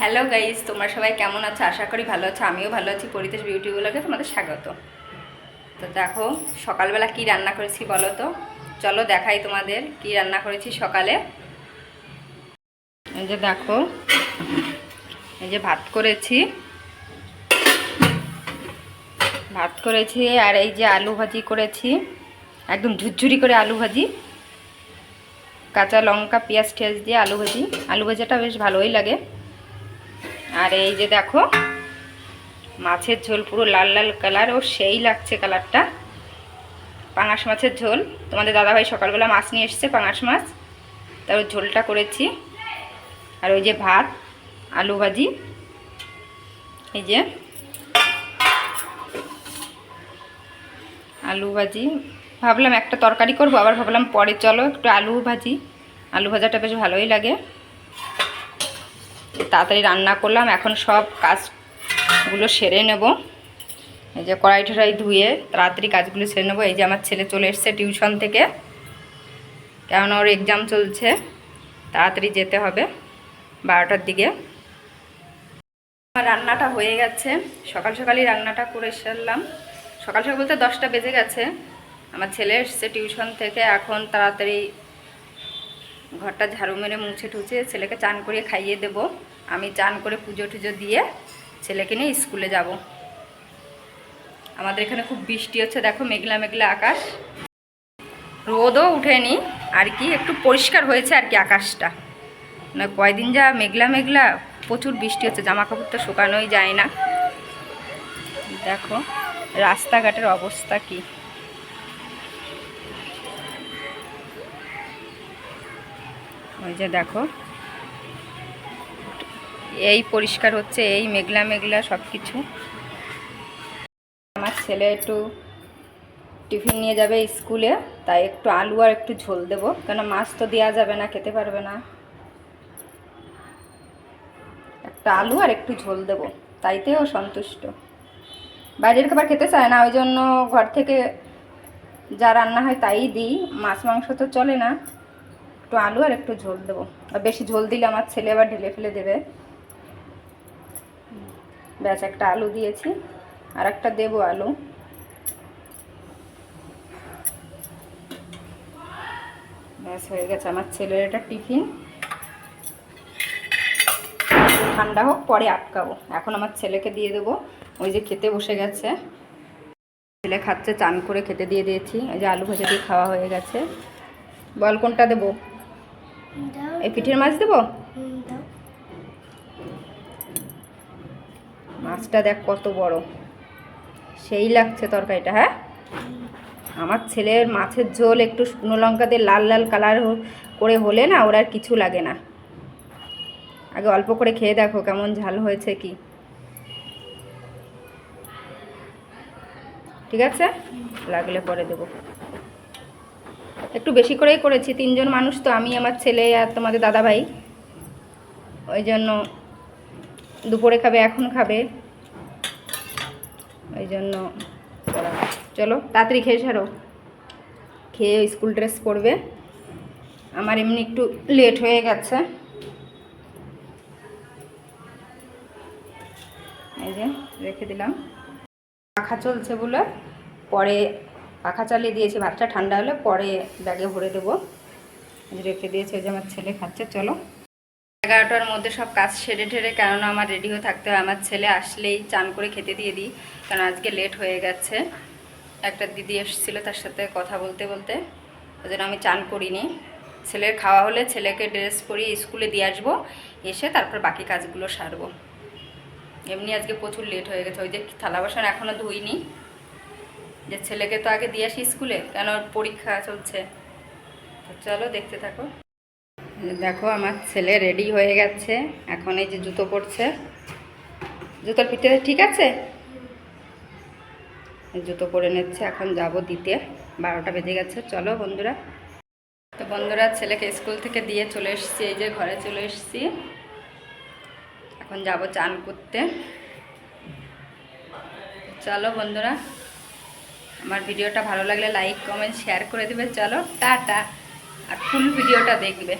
Hello guys তোমরা সবাই কেমন আছো? আশা করি ভালো আছো। আমিও ভালো আছি। পরিতেশ বিউটি ব্লগে তোমাদের স্বাগত। তো দেখো, সকালবেলা কি রান্না করেছি বলো তো? চলো দেখাই তোমাদের কি রান্না করেছি সকালে। এই যে দেখো, এই যে ভাত করেছি। ভাত করেছি আর এই যে আলু ভাজি করেছি। একদম ঝুরঝুরি করে আলু ভাজি। কাঁচা লঙ্কা, পেঁয়াজ টেয়াজ দিয়ে আলু ভাজি। আলু ভাজাটা বেশ ভালোই লাগে। আর এই যে দেখো, মাছের ঝোল পুরো লাল লাল কালার ও সেই লাগছে কালারটা পাঙাশ মাছের ঝোল। তোমাদের দাদাভাই সকালবেলা মাছ নিয়ে এসছে, পাঙাশ মাছ। তারপর ঝোলটা করেছি। আর ওই যে ভাত, আলু ভাজি। এই যে আলু ভাজি। ভাবলাম একটা তরকারি করব, আবার ভাবলাম পরে চলো একটু আলু ভাজি। আলু ভাজাটা বেশ ভালোই লাগে। তাড়াতাড়ি রান্না করলাম। এখন সব কাজগুলো সেরে নেব। এই যে কড়াই ঠড়াই ধুয়ে তাড়াতাড়ি কাজগুলো সেরে নেব। এই যে আমার ছেলে চলে এসছে টিউশন থেকে। কেননা ওর এক্সাম চলছে। তাড়াতাড়ি যেতে হবে বারোটার দিকে। আমার রান্নাটা হয়ে গেছে। সকাল সকালই রান্নাটা করে সারলাম। সকাল সকাল বলতে দশটা বেজে গেছে। আমার ছেলে এসছে টিউশন থেকে। এখন তাড়াতাড়ি ঘরটা ঝাড়ু মেরে মুছে টুছে ছেলেকে চান করিয়ে খাইয়ে দেব। আমি চান করে পুজো টুজো দিয়ে ছেলেকে নিয়ে স্কুলে যাব। আমাদের এখানে খুব বৃষ্টি হচ্ছে, দেখো মেঘলা মেঘলা আকাশ। রোদও উঠেনি, আর কি একটু পরিষ্কার হয়েছে আর কি আকাশটা। না কয়দিন যা মেঘলা মেঘলা, প্রচুর বৃষ্টি হচ্ছে জামা কাপড় তো শুকানোই যায় না। দেখো, রাস্তাঘাটের অবস্থা কী। ওই যে দেখো এই পরিষ্কার হচ্ছে, এই মেঘলা মেঘলা সব কিছু আমার ছেলে একটু টিফিন নিয়ে যাবে স্কুলে, তাই একটু আলু আর একটু ঝোল দেবো কেন মাছ তো দেওয়া যাবে না, খেতে পারবে না। একটা আলু আর একটু ঝোল দেবো, তাইতেও সন্তুষ্ট। বাইরের খাবার খেতে চায় না, ওই জন্য ঘর থেকে যা রান্না হয় তাই দিই, মাছ মাংস তো চলে না। একটু আলু আর একটু ঝোল দেবো, আর বেশি ঝোল দিলে আমার ছেলে আবার ঢেলে ফেলে দেবে। ব্যাস একটা আলু দিয়েছি আর একটা দেবো আলু। ব্যাস হয়ে গেছে আমার ছেলের এটা টিফিন। ঠান্ডা হোক পরে আটকাবো। এখন আমার ছেলেকে দিয়ে দেবো। ওই যে খেতে বসে গেছে। ছেলে খাচ্ছে চান করে খেতে দিয়ে দিয়েছি। ওই যে আলু ভাজা দিয়ে খাওয়া হয়ে গেছে। বল কোনটা দেবো? এই পিঠের মাছ দেবো? মাছটা দেখ কত বড়। সেই লাগছে তরকারিটা হ্যাঁ? আমার ছেলের মাছের ঝোল একটু শুকনো লঙ্কা দিয়ে লাল লাল কালার করে হলে না ওর আর কিছু লাগে না। আগে অল্প করে খেয়ে দেখো কেমন ঝাল হয়েছে কি। ঠিক আছে? লাগলে পরে দেবো। একটু বেশি করেই করেছি, তিনজন মানুষ তো, আমি, আমার ছেলে আর তোমাদের দাদা ভাই ওই জন্য দুপুরে খাবে, এখন খাবে। ওই জন্য। চলো, তাড়াতাড়ি খেয়ে ছাড়ো খেয়ে স্কুল ড্রেস পরবে। আমার এমনি একটু লেট হয়ে গেছে। এই যে, রেখে দিলাম। পাখা চলছে বলে পরে পাখা চালিয়ে দিয়েছি, ভাতটা ঠান্ডা হলে পরে ব্যাগে ভরে দেবো। রেখে দিয়েছে ওই যে আমার ছেলে খাচ্ছে, চলো। এগারোটার মধ্যে সব কাজ সেরে ঠেরে, কেননা আমার রেডি হয়ে থাকতে হয়। আমার ছেলে আসলেই চান করে খেতে দিয়ে দিই, কারণ আজকে লেট হয়ে গেছে। একটা দিদি এসেছিল তার সাথে কথা বলতে বলতে, ওই জন্য আমি চান করিনি। ছেলের খাওয়া হলে ছেলেকে ড্রেস পরিয়ে স্কুলে দিয়ে আসব, এসে তারপর বাকি কাজগুলো সারবো। এমনি আজকে প্রচুর লেট হয়ে গেছে। ওই যে থালা বাসন এখনও ধুইনি। যে ছেলেকে তো আগে দিয়ে আসি স্কুলে, কেন পরীক্ষা চলছে? চলো দেখতে থাকো। দেখো, আমার ছেলে রেডি হয়ে গেছে। এখন এই যে জুতো পরছে। জুতোর পিঠে ঠিক আছে? জুতো পরে নিচ্ছে, এখন যাব দিতে। বারোটা বেজে গেছে। চলো বন্ধুরা। তো বন্ধুরা, ছেলেকে স্কুল থেকে দিয়ে চলে এসেছি, এই যে ঘরে চলে এসেছি। এখন যাব চান করতে। চলো বন্ধুরা, আমার ভিডিওটা ভালো লাগলে লাইক কমেন্ট শেয়ার করে দেবে। চলো, টাটা। আর ফুল ভিডিওটা দেখবে।